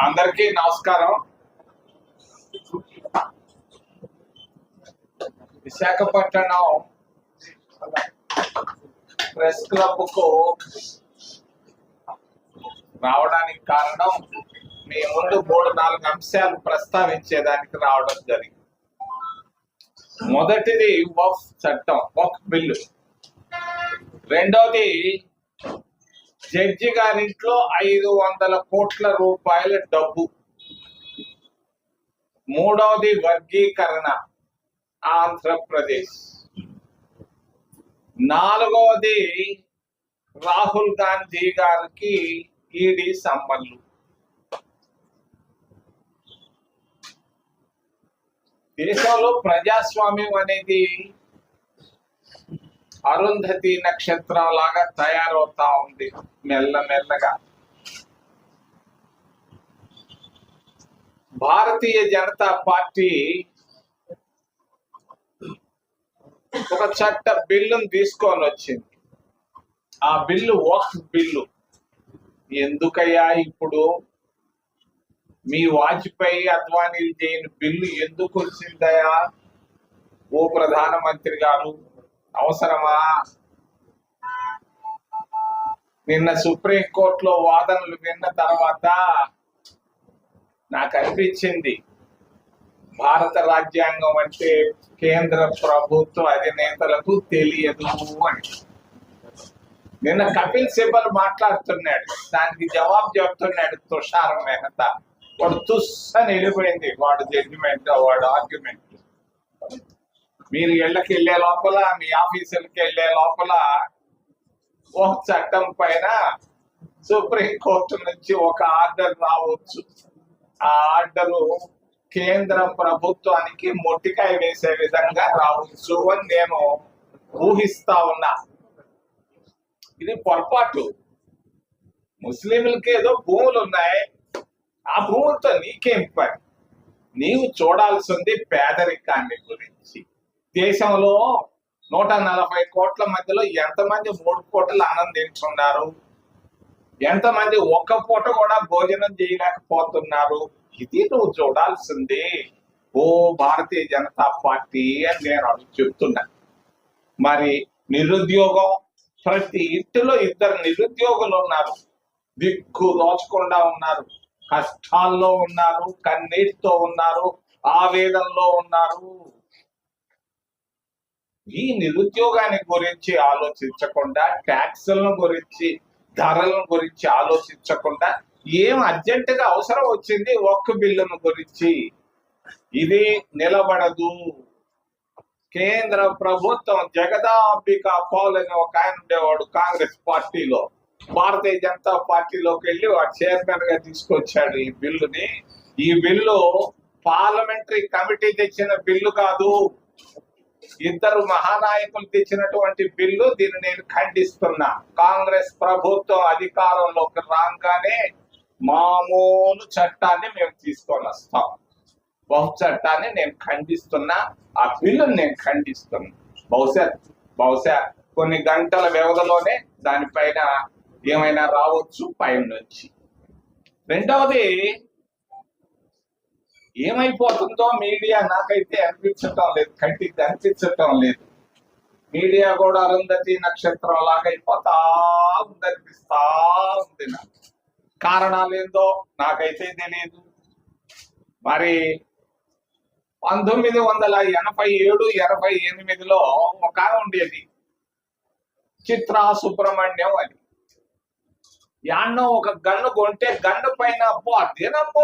అందరికీ నమస్కారం. విశాఖపట్నం ప్రెస్ క్లబ్కు రావడానికి కారణం మీ ముందు మూడు నాలుగు అంశాలు ప్రస్తావించేదానికి రావడం జరిగింది. మొదటిది వఫ్ చట్టం వఫ్ బిల్లు. రెండోది జడ్జి గారి ఇంట్లో ఐదు వందల కోట్ల రూపాయల డబ్బు. మూడవది వర్గీకరణ ఆంధ్రప్రదేశ్. నాలుగవది రాహుల్ గాంధీ గారికి ఈడీ సమ్మన్లు దేశంలో ప్రజాస్వామ్యం అనేది అరుంధతి నక్షత్రం లాగా తయారవుతా ఉంది మెల్లమెల్లగా భారతీయ జనతా పార్టీ ఒక చట్ట బిల్లును తీసుకొని వచ్చింది. ఆ బిల్లు వక్ఫ్ బిల్లు. ఎందుకయ్యా ఇప్పుడు? మీ వాజ్పేయి అద్వానీలు చేయని బిల్లు ఎందుకు వచ్చిందయా ఓ ప్రధానమంత్రి గారు అవసరమా? నిన్న సుప్రీం కోర్టులో వాదనలు విన్న తర్వాత నాకు అనిపించింది భారత రాజ్యాంగం అంటే కేంద్ర ప్రభుత్వ అధినేతలకు తెలియదు అని. నిన్న కపిల్ సిబ్బల్ మాట్లాడుతున్నాడు దానికి జవాబు చెప్తున్నాడు తుషార్ మెహతా. వాడు తుస్ వెళ్ళిపోయింది వాడు జడ్జిమెంట్ వాడు ఆర్గ్యుమెంట్ మీరు ఇళ్ళకి వెళ్ళే లోపల మీ ఆఫీసులకి వెళ్ళే లోపల ఒక చట్టం పైన సుప్రీంకోర్టు నుంచి ఒక ఆర్డర్ రావచ్చు. ఆ ఆర్డరు కేంద్ర ప్రభుత్వానికి మొట్టికాయ వేసే విధంగా రావచ్చు అని నేను ఊహిస్తా ఉన్నా. ఇది పొరపాటు. ముస్లింలకి ఏదో భూములు ఉన్నాయి. ఆ భూములతో నీకేం పని? నీవు చూడాల్సింది పేదరికాన్ని గురించి. దేశంలో నూట నలభై కోట్ల మధ్యలో ఎంతమంది మూడు పూటలు ఆనందించున్నారు ఎంతమంది ఒక్క పూట కూడా భోజనం చేయలేకపోతున్నారు? ఇది నువ్వు చూడాల్సింది. ఓ భారతీయ జనతా పార్టీ అని నేను అడుగు చెప్తున్నా. మరి నిరుద్యోగం ప్రతి ఇంటిలో ఇద్దరు నిరుద్యోగులు ఉన్నారు. దిక్కు దోచకుండా ఉన్నారు. కష్టాల్లో ఉన్నారు కన్నీటితో ఉన్నారు ఆవేదనలో ఉన్నారు. ఈ నిరుద్యోగాన్ని గురించి ఆలోచించకుండా ట్యాక్సులను గురించి ధరలను గురించి ఆలోచించకుండా ఏం అర్జెంటుగా అవసరం వచ్చింది ఒక్క బిల్లును గురించి. ఇది నిలబడదు. కేంద్ర ప్రభుత్వం జగదాంబిక పాల్ ఒక ఆయన ఉండేవాడు కాంగ్రెస్ పార్టీలో. భారతీయ జనతా పార్టీలోకి వెళ్ళి వాడు చైర్మన్గా తీసుకొచ్చాడు ఈ బిల్లుని. ఈ బిల్లు పార్లమెంటరీ కమిటీ తెచ్చిన బిల్లు కాదు. ఇద్దరు మహానాయకులు తెచ్చినటువంటి బిల్లు దీన్ని నేను ఖండిస్తున్నా. కాంగ్రెస్ ప్రభుత్వం అధికారంలోకి రాగానే మామూలు చట్టాన్ని మేము తీసుకొని వస్తాం. బహు చట్టాన్ని నేను ఖండిస్తున్నా ఆ బిల్లును నేను ఖండిస్తున్నా. బహుశా బహుశా కొన్ని గంటల వ్యవధిలోనే దానిపైన ఏమైనా రావచ్చు పైన నుంచి రెండవది ఏమైపోతుందో మీడియా నాకైతే అనిపించటం లేదు. కంటికి అనిపించటం లేదు. మీడియా కూడా అరుంధతి నక్షత్రం లాగా అయిపోతా ఉంది అనిపిస్తా ఉంది నాకు. కారణాలు ఏందో నాకైతే తెలియదు మరి పంతొమ్మిది వందల ఎనభై ఏడు ఎనభై ఎనిమిదిలో ఒక ఉండేది. చిత్రా సుబ్రహ్మణ్యం అని. యాన్నో ఒక గన్ను కొంటే గన్ను పైన అబ్బో ఆ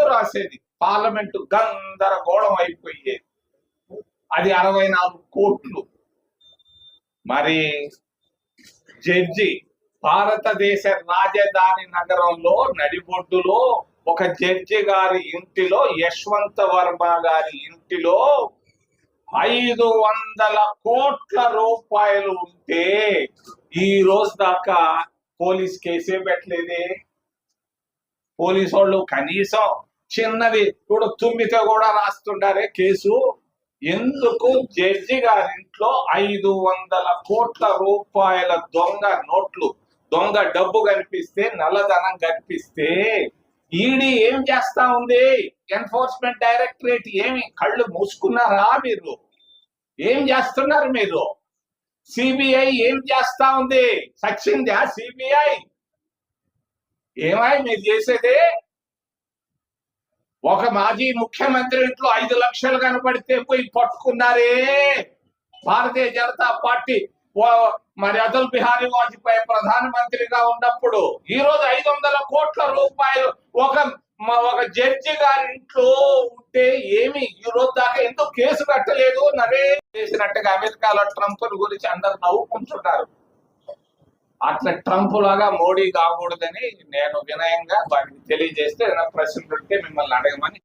రాసేది. పార్లమెంటు గందరగోళం అయిపోయేది అది అరవై నాలుగు కోట్లు. మరి జడ్జి భారతదేశ రాజధాని నగరంలో నడిబొడ్డులో ఒక జడ్జి గారి ఇంటిలో యశ్వంత వర్మ గారి ఇంటిలో ఐదు వందల కోట్ల రూపాయలు ఉంటే ఈ రోజు దాకా పోలీస్ కేసే పెట్టలేదే. పోలీసు వాళ్ళు కనీసం చిన్నది ఇప్పుడు తుమ్మితో కూడా రాస్తుండారే కేసు. ఎందుకు? జడ్జి గారింట్లో ఐదు వందల కోట్ల రూపాయల దొంగ నోట్లు దొంగ డబ్బు కనిపిస్తే నల్లధనం కనిపిస్తే ఈడీ ఏం చేస్తా ఉంది? ఎన్ఫోర్స్మెంట్ డైరెక్టరేట్ ఏమి కళ్ళు మూసుకున్నారా మీరు? ఏం చేస్తున్నారు మీరు? సిబిఐ ఏం చేస్తా ఉంది? సచ్చిందా సిబిఐ? ఏమై మీరు చేసేది? ఒక మాజీ ముఖ్యమంత్రి ఇంట్లో ఐదు లక్షలు కనపడితే పోయి పట్టుకున్నారే. భారతీయ జనతా పార్టీ మరి అటల్ బిహారీ వాజ్పేయి ప్రధానమంత్రిగా ఉన్నప్పుడు ఈ రోజు ఐదు వందల కోట్ల రూపాయలు ఒక ఒక జడ్జి గారి ఇంట్లో ఉంటే ఏమి? ఈ రోజు దాకా ఎందుకు కేసు కట్టలేదు? నరే చేసినట్టుగా అమెరికాలో ట్రంప్ గురించి అందరు నవ్వుకుంటున్నారు. అట్లా ట్రంప్ లాగా మోడీ కాకూడదని నేను వినయంగా వారికి తెలియజేస్తే ఏదైనా ప్రశ్నలు ఉంటే మిమ్మల్ని అడగమని